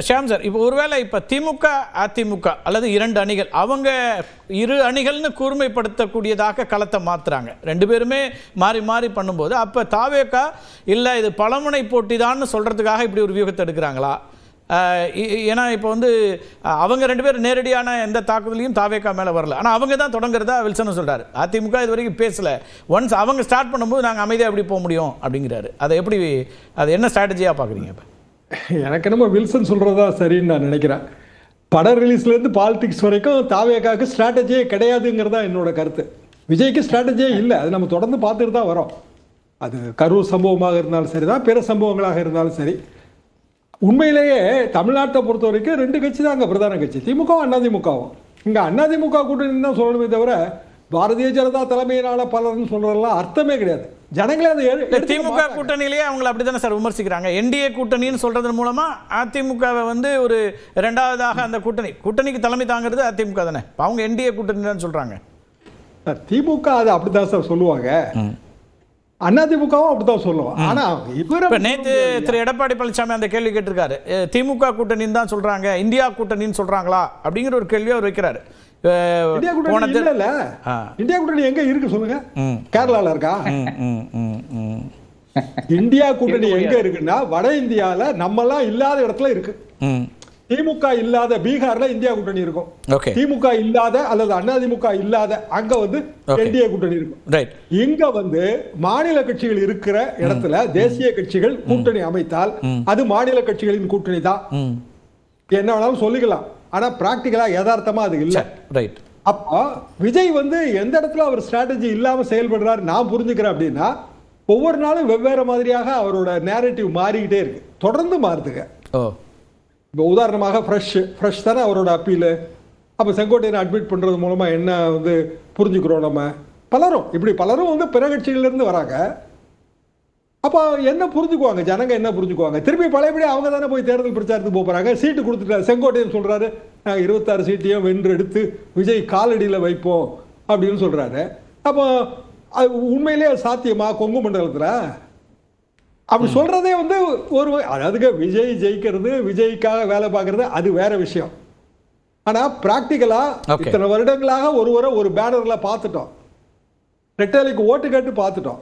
Shyam sir இப்போ ஒருவேளை இப்போ திமுக அதிமுக அல்லது இரண்டு அணிகள் அவங்க இரு அணிகள்னு கூர்மைப்படுத்தக்கூடியதாக களத்தை மாற்றுறாங்க ரெண்டு பேருமே மாறி மாறி பண்ணும்போது அப்போ தாவேக்கா இல்லை இது பழமுனை போட்டி தான் சொல்கிறதுக்காக இப்படி ஒரு வியூகத்தை எடுக்கிறாங்களா? இ- ஏன்னா இப்போ வந்து அவங்க ரெண்டு பேரும் நேரடியான எந்த தாக்குதலையும் தாவேக்கா மேலே வரல. ஆனால் அவங்க தான் தொடங்குறதா வில்சன் சொல்கிறார் அதிமுக இது வரைக்கும் பேசலை. ஒன்ஸ் அவங்க ஸ்டார்ட் பண்ணும்போது நாங்கள் அமைதியாக எப்படி போக முடியும் அப்படிங்கிறாரு. அதை எப்படி அது என்ன ஸ்ட்ராட்டஜியாக பார்க்குறீங்க இப்போ? எனக்கு என்னமோ வில்சன் சொல்கிறதா சரின்னு நான் நினைக்கிறேன். படம் ரிலீஸ்லேருந்து பாலிடிக்ஸ் வரைக்கும் தாவேக்காவுக்கு ஸ்ட்ராட்டஜியே கிடையாதுங்கிறது தான் என்னோட கருத்து. விஜய்க்கு ஸ்ட்ராட்டஜியே இல்லை. அது நம்ம தொடர்ந்து பார்த்துட்டு தான் வரோம். அது கரூர் சம்பவமாக இருந்தாலும் சரி தான் பிற சம்பவங்களாக இருந்தாலும் சரி. உண்மையிலேயே தமிழ்நாட்டை பொறுத்த வரைக்கும் ரெண்டு கட்சி தான் அங்கே பிரதான கட்சி. திமுகவும் அதிமுகவும் இங்கே அதிமுக கூட்டணி தான் சொல்லணுமே தவிர பாரதிய ஜனதா தலைமையிலான பலர்னு சொல்றதெல்லாம் அர்த்தமே கிடையாது. ஜனங்களே அதை திமுக. கூட்டணியிலேயே அவங்கள அப்படிதானே சார் விமர்சிக்கிறாங்க? என்டிஏ கூட்டணின்னு சொல்றதன் மூலமா அதிமுகவை வந்து ஒரு இரண்டாவதாக அந்த கூட்டணி கூட்டணிக்கு தலைமை தாங்கிறது அதிமுக தானே? அவங்க என்டிஏ கூட்டணி தான் சொல்றாங்க. திமுக அது அப்படிதான் சார் சொல்லுவாங்க. அதிமுகவும் அப்படிதான் சொல்லுவோம் ஆனா இப்ப நேத்து திரு எடப்பாடி பழனிசாமி அந்த கேள்வி கேட்டிருக்காரு. திமுக கூட்டணின்னு தான் சொல்றாங்க இந்தியா கூட்டணின்னு சொல்றாங்களா? அப்படிங்கிற ஒரு கேள்வி அவர் வைக்கிறாரு. இந்தியா கூட்டணி இல்ல. இந்தியா கூட்டணி எங்க இருக்கு சொல்லுங்க. கேரளால இருக்கா. இந்தியா கூட்டணி எங்க இருக்குன்னா வட இந்தியால நம்மலாம் இல்லாத இடத்துல இருக்கு. திமுக இல்லாத பீகார்ல இந்தியா கூட்டணி இருக்கும். திமுக இல்லாத அல்லது அதிமுக இல்லாத அங்க வந்து. என்டிஏ கூட்டணி இருக்கும். இங்க வந்து மாநில கட்சிகள் இருக்கிற இடத்துல தேசிய கட்சிகள் கூட்டணி அமைத்தால் அது மாநில கட்சிகளின் கூட்டணி தான். என்ன வேணாலும் சொல்லிக்கலாம். ஆனா பிராக்டிக்கலா யதார்த்தமா அது இல்ல. ரைட் அப்போ விஜய் வந்து எந்த இடத்துல அவர் ஸ்ட்ராட்டஜி இல்லாம செயல்படுறாரு நான் புரிஞ்சுக்கிறேன் அப்படின்னா ஒவ்வொரு நாளும் வெவ்வேறு மாதிரியாக அவரோட நேரட்டிவ் மாறிக்கிட்டே இருக்கு. தொடர்ந்து மாறுதுங்க. இப்போ உதாரணமாக ஃப்ரெஷ் ஃப்ரெஷ் தானே அவரோட அப்பீலு அப்போ செங்கோட்டையனை அட்மிட் பண்ணுறது மூலமாக என்ன வந்து புரிஞ்சுக்கிறோம் நம்ம? பலரும் இப்படி பலரும் வந்து பிற கட்சிகள்லேருந்து வராங்க. அப்போ என்ன புரிஞ்சுக்குவாங்க? ஜனங்க என்ன புரிஞ்சுக்குவாங்க? திருப்பி பழையபடி அவங்க தானே போய் தேர்தல் பிரச்சாரத்துக்கு போகிறாங்க சீட்டு கொடுத்துட்டாரு செங்கோட்டையன் சொல்கிறாரு நாங்கள் இருபத்தாறு சீட்டையும் வென்று எடுத்து விஜய் காலடியில் வைப்போம் அப்படின்னு சொல்கிறாரு அப்போ அது உண்மையிலேயே சாத்தியமா? கொங்கு மண்டலத்தில்? அப்படி சொல்றதே வந்து ஒரு அதாவது விஜய் ஜெயிக்கிறது விஜய்க்காக வேலை பார்க்கறது அது வேற விஷயம். ஆனா பிராக்டிக்கலா Okay. இத்தனை வருடங்களாக ஒருவரை ஒரு பேனர்ல பார்த்துட்டோம். ரெட்டேலைக்கு ஓட்டு கேட்டு பார்த்துட்டோம்.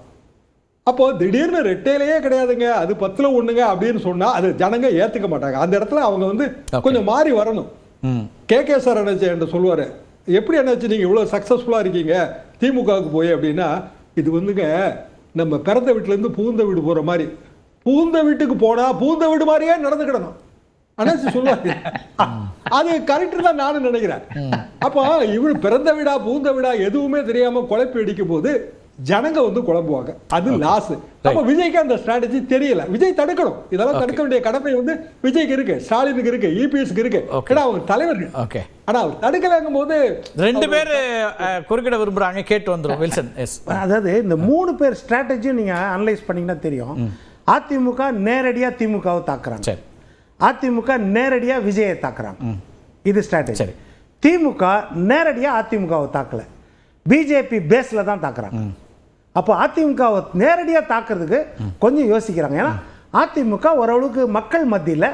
அப்போ திடீர்னு ரெட்டையிலேயே கிடையாதுங்க அது பத்துல ஒண்ணுங்க அப்படின்னு சொன்னா அது ஜனங்க ஏத்துக்க மாட்டாங்க. அந்த இடத்துல அவங்க வந்து. கொஞ்சம் மாறி வரணும். கே கே சார் என்ன என்று சொல்லுவாரு எப்படி என்னாச்சு நீங்க இவ்வளவு சக்சஸ்ஃபுல்லா இருக்கீங்க திமுகவுக்கு போய் அப்படின்னா இது வந்துங்க நம்ம பிறந்த வீட்டுல இருந்து பூந்த வீடு போற மாதிரி. பூந்த வீட்டுக்கு போனா பூந்த வீடு மாதிரியே நடந்துக்கிடணும். அண்ணாச்சி சொல்லுவாங்க அது கரெக்ட் தான் நானும் நினைக்கிறேன். அப்போ இவர் பிறந்த வீடா பூந்த வீடா எதுவுமே தெரியாம குழப்பி அடிக்கும் போது ஜனங்க வந்து குழம்புவாங்க. அது லாஸ் அப்ப விஜய்க்கு அந்த ஸ்ட்ராட்டஜி தெரியல. விஜய் தடுக்கணும். இதெல்லாம் தடுக்க வேண்டிய கடமை வந்து விஜய்க்கு இருக்கு ஸ்டாலினுக்கு இருக்கு இபிஎஸ்க்கு இருக்கு. Okay. ஏன்னா அவங்க தலைவர்கள் ஓகே ஆனா அவர் தடுக்கலங்கும் போது ரெண்டு பேர் குறுக்கிட விரும்புறாங்க கேட்டு வந்துரும். வில்சன் எஸ் அதாவது இந்த மூணு பேர் ஸ்ட்ராட்டஜியும் நீங்க அனலைஸ் பண்ணீங்கன்னா தெரியும். அதிமுக நேரடியா திமுகவை தாக்குறாங்க. சரி. அதிமுக நேரடியா விஜயை தாக்குறாங்க. இது ஸ்ட்ராட்டஜி சரி. திமுக நேரடியா அதிமுகவை தாக்கல. பிஜேபி பேஸ்ல தான் தாக்குறாங்க. அப்போ அதிமுகவை நேரடியா தாக்குறதுக்கு கொஞ்சம் யோசிக்கிறாங்க. ஏன்னா அதிமுக ஓரளவுக்கு மக்கள் மத்தியில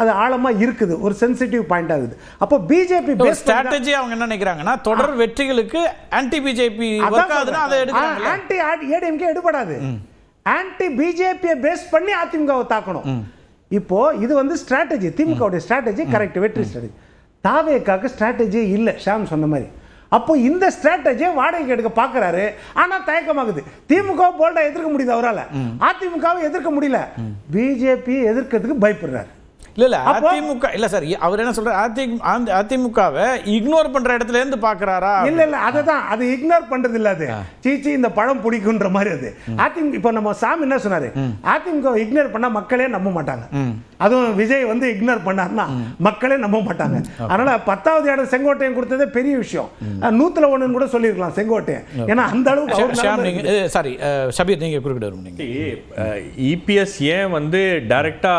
அது ஆழமா இருக்குது. ஒரு சென்சிட்டிவ் பாயிண்ட் ஆகுது அப்போ பிஜேபி ஸ்ட்ராட்டஜி அவங்க என்ன நினைக்கிறாங்கன்னா தொடர் வெற்றிகளுக்கு ஆன்டி பிஜேபி ஆன்டி ஏடிஎம்கே எடுபடாது. ஆன்டி பிஜேபியை பேஸ் பண்ணி அதிமுகவை தாக்கணும். இப்போ இது வந்து ஸ்ட்ராட்டஜி திமுகவுடைய ஸ்ட்ராட்டஜி கரெக்ட் வெற்றி ஸ்ட்ராட்டஜி தாவேக்காக்கு ஸ்ட்ராட்டஜி இல்லை ஷாம் சொன்ன மாதிரி. அப்போ இந்த ஸ்ட்ராட்டஜியை வாடகைக்கு எடுக்க பார்க்கறாரு. ஆனா தயக்கமாகுது. திமுக போல்டா எதிர்க்க முடியுது அவரால. அதிமுகவை எதிர்க்க முடியல. பிஜேபி எதிர்க்கிறதுக்கு பயப்படுறாரு. இல்ல இல்ல அதிமுக இல்ல சார் அவர் என்ன சொல்றாரு? அதிமுக அதிமுகவை இக்னோர் பண்ற இடத்துல இருந்து பாக்குறாரா இல்ல இல்ல அதுதான் அது இக்னோர் பண்றது இல்ல அது. சீச்சி இந்த பழம் பிடிக்குன்ற மாதிரி அது. அதிமுக இப்ப நம்ம சாமி என்ன சொன்னாரு? அதிமுக இக்னோர் பண்ணா மக்களே நம்ப மாட்டாங்க. அதுவும் விஜய் வந்து இக்னோர் பண்ணாருன்னா மக்களே நம்ப மாட்டாங்க. அதனால பத்தாவது இடம் செங்கோட்டையன் கொடுத்ததே பெரிய விஷயம். நூத்துல ஒண்ணுன்னு கூட சொல்லியிருக்கலாம் செங்கோட்டையன். ஏன்னா அந்த அளவுக்கு சாரி ஷபீர் நீங்க குறுக்கிட விரும்புனீங்க இபிஎஸ் ஏன் வந்து டைரக்டா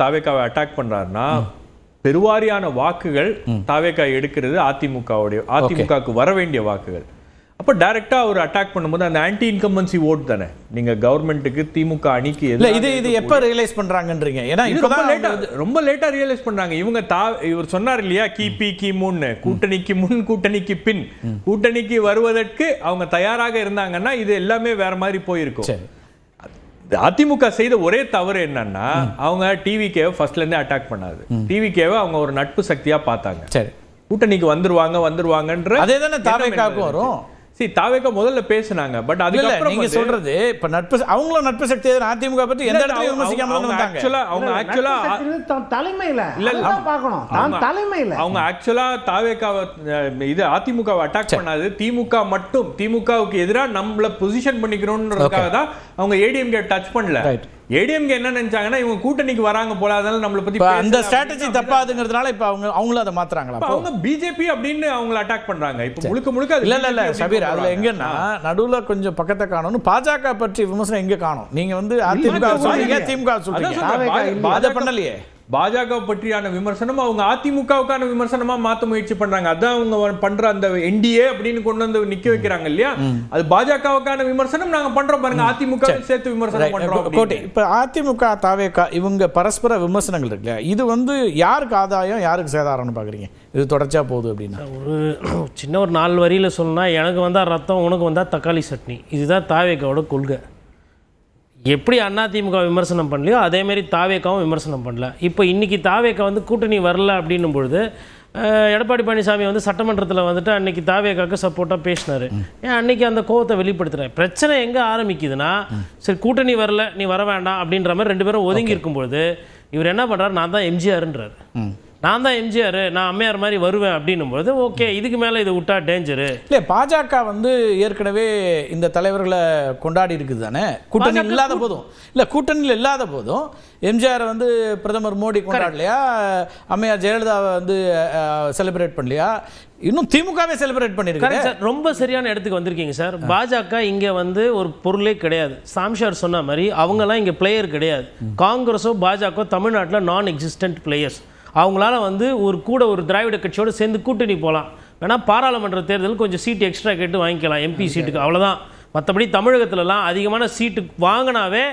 தாவேக்காவை அட்டாக் பண்றாருன்னா பெருவாரியான வாக்குகள் தாவேக்கா எடுக்கிறது அதிமுகவுடைய அதிமுகவுக்கு வர வேண்டிய வாக்குகள். அப்ப டைரக்டா அவர் அட்டாக் பண்ணும்போது அந்த ஆன்டி இன்கம்பன்சி ஓட் தானே? நீங்க கவர்மெண்ட்டுக்கு திமுக அணிக்கு இல்ல இது இது எப்ப ரியலைஸ் பண்றாங்கன்றீங்க? ஏன்னா ரொம்ப இப்பதான் லேட்டா ரொம்ப லேட்டா ரியலைஸ் பண்றாங்க. இவங்க தா இவர் சொன்னார் இல்லையா கிபி கிமுன்னு. கூட்டணிக்கு முன் கூட்டணிக்கு பின். கூட்டணிக்கு வருவதற்கு அவங்க தயாராக இருந்தாங்கன்னா இது எல்லாமே வேற மாதிரி போயிருக்கும். அதிமுக செய்த ஒரே தவறு என்னன்னா அவங்க டிவிகேவை ஃபர்ஸ்ட்ல இருந்தே அட்டாக் பண்ணாது. டிவிகேவை அவங்க ஒரு நட்பு சக்தியா பார்த்தாங்க. சரி. கூட்டணிக்கு வந்துருவாங்க வந்துருவாங்கன்ற அதே தானே தாவேக்காவுக்கும். வரும். சரி தாவேக்கா முதல்ல பேசுனாங்க பட் அதுக்கப்புறம் நீங்க சொல்றது இப்ப நட்பு அவங்களும் நட்பு சக்தி எதிராக அதிமுக பத்தி எந்த அவங்க- விமர்சிக்காம actually- அவங்க ஆக்சுவலா தலைமையில. இல்ல, இல்ல. பார்க்கணும். தான் அவங்க- தலைமையில. அவங்க ஆக்சுவலா தாவேக்காவை இது அதிமுகவை அட்டாக் பண்ணாது. திமுக மட்டும் திமுகவுக்கு எதிரா நம்மள பொசிஷன் பண்ணிக்கிறோம்ன்றதுக்காக தான் அவங்க ஏடிஎம்கே டச் பண்ணல. ஏடிஎம்கே என்ன நினைச்சாங்கன்னா இவங்க கூட்டணிக்கு வராங்க போல அதனால நம்மள பத்தி அந்த ஸ்ட்ராட்டஜி தப்பாதுங்கிறதுனால இப்ப அவங்க அவங்களும் அதை மாத்துறாங்களா? அவங்க பிஜேபி அப்படின்னு அவங்கள அட்டாக் பண்றாங்க இப்ப முழுக்க முழுக்க அது இல்ல இல்ல இல்ல சபீர் அதுல. எங்கன்னா நடுவுல கொஞ்சம் பக்கத்தை காணணும் பாஜக பற்றி விமர்சனம் எங்க காணும் நீங்க வந்து அதிமுக சொல்றீங்க. திமுக சொல்றீங்க? அதை பாஜக பண்ணலையே பாஜக பற்றியான விமர்சனம் அவங்க அதிமுகவுக்கான விமர்சனமா மாத்த முயற்சி பண்றாங்க. அதான் அவங்க பண்ற அந்த என்டிஏ அப்படின்னு கொண்டு வந்து நிக்க வைக்கிறாங்க இல்லையா? அது பாஜகவுக்கான விமர்சனம் நாங்க பண்றோம் பாருங்க. அதிமுக சேர்த்து விமர்சனம். பண்றோம் இப்போ- கோட்டை. இப்ப அதிமுக தாவேக்கா இவங்க பரஸ்பர விமர்சனங்கள் இருக்கு இல்லையா? இது வந்து யாருக்கு ஆதாயம் யாருக்கு சேதாரம்னு பாக்குறீங்க? இது தொடர்ச்சியா போகுது அப்படின்னா. ஒரு சின்ன ஒரு நாலு வரியில் சொல்லணும்னா எனக்கு வந்தால் ரத்தம் உனக்கு வந்தால் தக்காளி சட்னி. இதுதான் தாவேக்காவோட கொள்கை. எப்படி அதிமுக விமர்சனம் பண்ணலையோ அதேமாரி தாவேக்காவும் விமர்சனம் பண்ணல. இப்போ இன்னைக்கு தாவேக்கா வந்து கூட்டணி வரல அப்படின்னும் பொழுது எடப்பாடி பழனிசாமி வந்து சட்டமன்றத்தில் வந்துட்டு அன்னைக்கு தாவேக்காக்கு சப்போர்ட்டாக பேசினாரு. ஏன் அன்னைக்கு அந்த கோவத்தை வெளிப்படுத்துறேன் பிரச்சனை எங்கே ஆரம்பிக்குதுன்னா சரி கூட்டணி வரல நீ வர வேண்டாம் அப்படின்ற மாதிரி ரெண்டு பேரும் ஒதுங்கி இருக்கும்பொழுது இவர் என்ன பண்ணுறாரு நான் தான் எம்ஜிஆர்ன்றாரு. நான் தான் எம்ஜிஆர் நான் அம்மையார் மாதிரி வருவேன் அப்படின்னும் பொழுது ஓகே இதுக்கு மேலே இதை விட்டா டேஞ்சரு இல்ல பாஜக வந்து ஏற்கனவே இந்த தலைவர்களை கொண்டாடி இருக்குது தானே? கூட்டணி இல்லாத போதும். இல்ல கூட்டணியில் இல்லாத போதும் எம்ஜிஆர் வந்து பிரதமர் மோடி கொண்டாடலையா? அம்மையார் ஜெயலலிதாவை வந்து செலிப்ரேட் பண்ணலையா? இன்னும் திமுகவே செலிப்ரேட் பண்ணிருக்கு கரெக்ட் சார் ரொம்ப சரியான இடத்துக்கு வந்திருக்கீங்க சார் பாஜக இங்க வந்து ஒரு பொருளே கிடையாது. சாம்ஷார் சொன்ன மாதிரி அவங்கெல்லாம் இங்க பிளேயர் கிடையாது. காங்கிரஸோ பாஜக தமிழ்நாட்டில் நான் எக்ஸிஸ்டன்ட் பிளேயர்ஸ் அவங்களால வந்து ஒரு கூட ஒரு திராவிட கட்சியோட சேர்ந்து கூட்டணி போகலாம் வேணா பாராளுமன்ற தேர்தல் கொஞ்சம் சீட் எக்ஸ்ட்ரா கேட்டு வாங்கிக்கலாம் எம்பி சீட்டுக்கு அவ்வளவுதான். மற்றபடி தமிழகத்துலலாம் அதிகமான சீட்டு வாங்கினாவே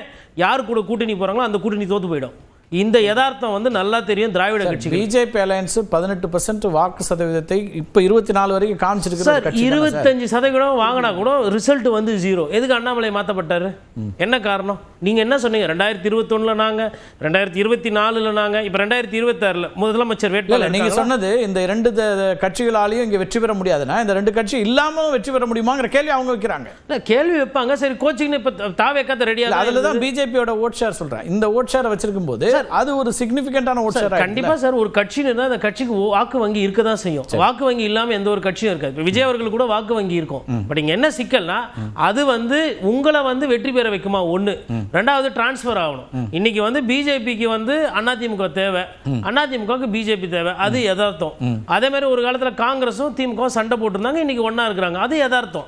யார் கூட கூட்டணி போறாங்களோ அந்த கூட்டணி தோத்து போயிடும். இந்த யதார்த்தம் வந்து நல்லா தெரியும் திராவிட கட்சிகள் பிஜேபி அலையன்ஸ் பதினெட்டு பர்சன்ட் வாக்கு சதவீதத்தை இப்ப இருபத்தி நாலு வரைக்கும் காமிச்சிருக்கிற ஒரு சார் கட்சி? இருபத்தஞ்சு சதவீதம் வாங்கினா கூட ரிசல்ட் வந்து ஜீரோ எதுக்கு அண்ணாமலை மாற்றப்பட்டாரு என்ன காரணம்? நீங்க என்ன சொன்னீங்க? ரெண்டாயிரத்தி இருபத்தொன்னுல நாங்க ரெண்டாயிரத்தி இருபத்தி நாலுல நாங்க இப்ப ரெண்டாயிரத்தி இருபத்தாறுல முதலமைச்சர் வேட்பாளர் நீங்க இருக்காங்களா? சொன்னது இந்த த- கட்சிகளாலையும் இங்க வெற்றி பெற முடியாதுன்னா இந்த ரெண்டு கட்சி இல்லாமலும் வெற்றி பெற முடியுமாங்கிற கேள்வி அவங்க வைக்கிறாங்க. இல்ல, கேள்வி வைப்பாங்க. சரி கோச்சிங் இப்ப தாவேக்காத்த ரெடியா இல்ல, அதுல தான் பிஜேபியோட ஓட் ஷேர் சொல்றேன். இந்த ஓட் ஷேர் வச்சிருக்கும் போது அது ஒரு சிக்னிபிகண்டான ஓட் ஷேர் கண்டிப்பா சார் ஒரு கட்சின்னு இருந்தா அந்த கட்சிக்கு வாக்கு வங்கி இருக்க தான் செய்யும். வாக்கு வங்கி இல்லாம எந்த ஒரு கட்சியும் இருக்காது. விஜய் அவர்கள் கூட வாக்கு வங்கி இருக்கும். பட் இங்க என்ன சிக்கல்னா அது வந்து உங்களை வந்து வெற்றி பெற வைக்குமா? ஒண்ணு. ரெண்டாவது டிரான்ஸ்ஃபர் ஆகணும். இன்னைக்கு வந்து பிஜேபிக்கு வந்து அதிமுக தேவை. அதிமுகவுக்கு பிஜேபி தேவை. அது யதார்த்தம். அதே மாதிரி ஒரு காலத்துல காங்கிரஸும் திமுகவும் சண்டை போட்டிருந்தாங்க. இன்னைக்கு ஒண்ணா இருக்கிறாங்க. அது யதார்த்தம்.